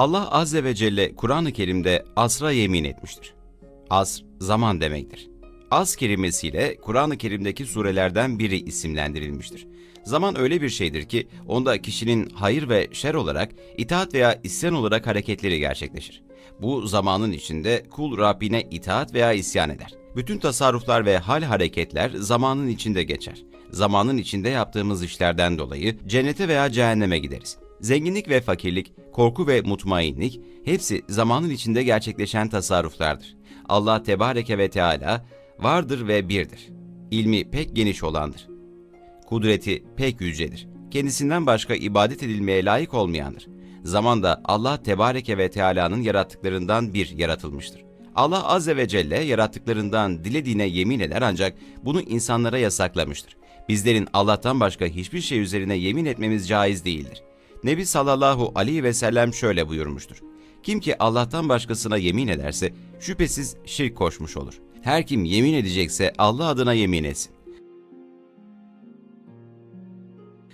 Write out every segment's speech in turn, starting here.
Allah Azze ve Celle Kur'an-ı Kerim'de asra yemin etmiştir. Asr, zaman demektir. As kelimesiyle Kur'an-ı Kerim'deki surelerden biri isimlendirilmiştir. Zaman öyle bir şeydir ki onda kişinin hayır ve şer olarak, itaat veya isyan olarak hareketleri gerçekleşir. Bu zamanın içinde kul Rabbine itaat veya isyan eder. Bütün tasarruflar ve hal hareketler zamanın içinde geçer. Zamanın içinde yaptığımız işlerden dolayı cennete veya cehenneme gideriz. Zenginlik ve fakirlik, korku ve mutmainlik hepsi zamanın içinde gerçekleşen tasarruflardır. Allah Tebareke ve Teala vardır ve birdir. İlmi pek geniş olandır. Kudreti pek yücedir. Kendisinden başka ibadet edilmeye layık olmayandır. Zaman da Allah Tebareke ve Teala'nın yarattıklarından bir yaratılmıştır. Allah Azze ve Celle yarattıklarından dilediğine yemin eder ancak bunu insanlara yasaklamıştır. Bizlerin Allah'tan başka hiçbir şey üzerine yemin etmemiz caiz değildir. Nebi sallallahu aleyhi ve sellem şöyle buyurmuştur. Kim ki Allah'tan başkasına yemin ederse şüphesiz şirk koşmuş olur. Her kim yemin edecekse Allah adına yemin etsin.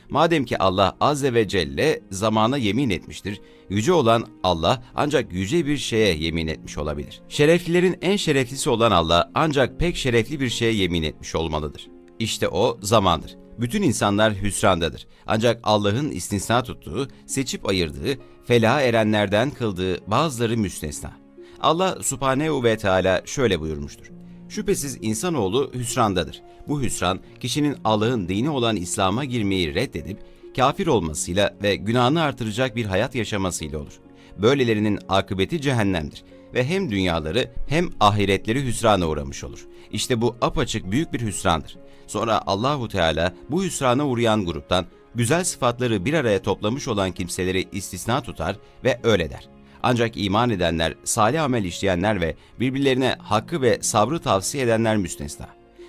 Madem ki Allah Azze ve Celle zamana yemin etmiştir, yüce olan Allah ancak yüce bir şeye yemin etmiş olabilir. Şereflilerin en şereflisi olan Allah ancak pek şerefli bir şeye yemin etmiş olmalıdır. İşte o zamandır. Bütün insanlar hüsrandadır. Ancak Allah'ın istisna tuttuğu, seçip ayırdığı, felaha erenlerden kıldığı bazıları müstesna. Allah subhanehu ve Teala şöyle buyurmuştur. Şüphesiz insanoğlu hüsrandadır. Bu hüsran kişinin Allah'ın dini olan İslam'a girmeyi reddedip kafir olmasıyla ve günahını artıracak bir hayat yaşamasıyla olur. Böylelerinin akıbeti cehennemdir ve hem dünyaları hem ahiretleri hüsrana uğramış olur. İşte bu apaçık büyük bir hüsrandır. Sonra Allahu Teala bu hüsrana uğrayan gruptan güzel sıfatları bir araya toplamış olan kimseleri istisna tutar ve öyle der. Ancak iman edenler, salih amel işleyenler ve birbirlerine hakkı ve sabrı tavsiye edenler müstesna.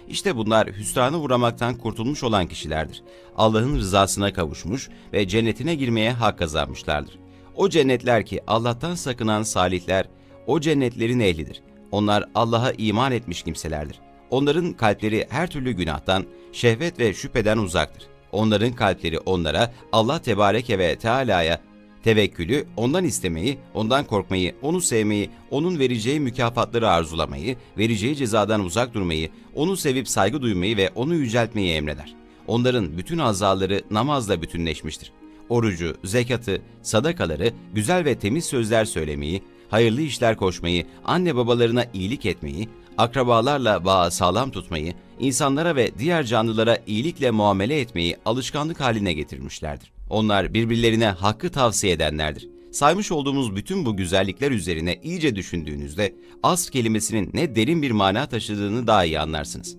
İşte bunlar hüsrana uğramaktan kurtulmuş olan kişilerdir. Allah'ın rızasına kavuşmuş ve cennetine girmeye hak kazanmışlardır. O cennetler ki Allah'tan sakınan salihler, o cennetlerin ehlidir. Onlar Allah'a iman etmiş kimselerdir. Onların kalpleri her türlü günahtan, şehvet ve şüpheden uzaktır. Onların kalpleri onlara Allah Tebareke ve Teala'ya Tevekkülü, ondan istemeyi, ondan korkmayı, onu sevmeyi, onun vereceği mükafatları arzulamayı, vereceği cezadan uzak durmayı, onu sevip saygı duymayı ve onu yüceltmeyi emreder. Onların bütün azaları namazla bütünleşmiştir. Orucu, zekatı, sadakaları, güzel ve temiz sözler söylemeyi, hayırlı işler koşmayı, anne babalarına iyilik etmeyi, akrabalarla bağı sağlam tutmayı, insanlara ve diğer canlılara iyilikle muamele etmeyi alışkanlık haline getirmişlerdir. Onlar birbirlerine hakkı tavsiye edenlerdir. Saymış olduğumuz bütün bu güzellikler üzerine iyice düşündüğünüzde asr kelimesinin ne derin bir mana taşıdığını daha iyi anlarsınız.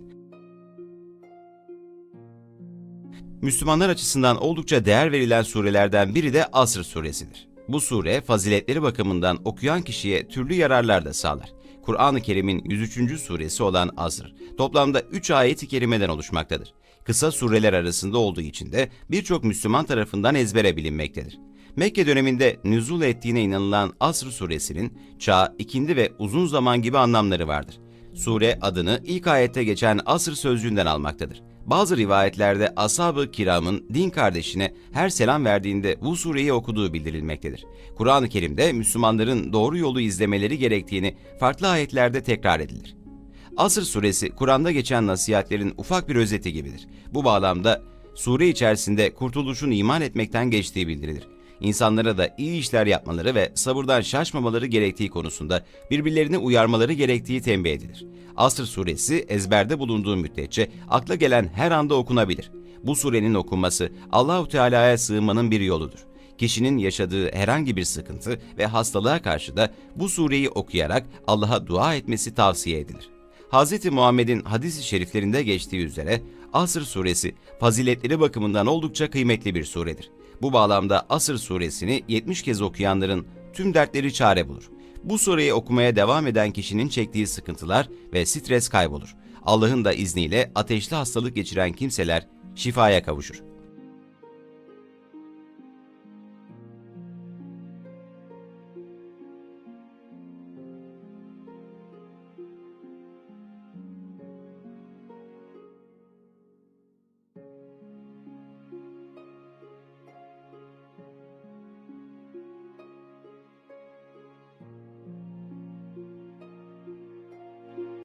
Müslümanlar açısından oldukça değer verilen surelerden biri de Asr suresidir. Bu sure faziletleri bakımından okuyan kişiye türlü yararlar da sağlar. Kur'an-ı Kerim'in 103. suresi olan Asr, toplamda 3 ayet-i kerimeden oluşmaktadır. Kısa sureler arasında olduğu için de birçok Müslüman tarafından ezbere bilinmektedir. Mekke döneminde nüzul ettiğine inanılan Asr suresinin çağ, ikindi ve uzun zaman gibi anlamları vardır. Sure adını ilk ayette geçen asır sözcüğünden almaktadır. Bazı rivayetlerde ashab-ı kiramın din kardeşine her selam verdiğinde bu sureyi okuduğu bildirilmektedir. Kur'an-ı Kerim'de Müslümanların doğru yolu izlemeleri gerektiğini farklı ayetlerde tekrar edilir. Asır suresi Kur'an'da geçen nasihatlerin ufak bir özeti gibidir. Bu bağlamda sure içerisinde kurtuluşun iman etmekten geçtiği bildirilir. İnsanlara da iyi işler yapmaları ve sabırdan şaşmamaları gerektiği konusunda birbirlerini uyarmaları gerektiği tembih edilir. Asr suresi ezberde bulunduğu müddetçe akla gelen her anda okunabilir. Bu surenin okunması Allahu Teala'ya sığınmanın bir yoludur. Kişinin yaşadığı herhangi bir sıkıntı ve hastalığa karşı da bu sureyi okuyarak Allah'a dua etmesi tavsiye edilir. Hz. Muhammed'in hadis-i şeriflerinde geçtiği üzere Asr suresi faziletleri bakımından oldukça kıymetli bir suredir. Bu bağlamda Asr suresini 70 kez okuyanların tüm dertleri çare bulur. Bu sureyi okumaya devam eden kişinin çektiği sıkıntılar ve stres kaybolur. Allah'ın da izniyle ateşli hastalık geçiren kimseler şifaya kavuşur.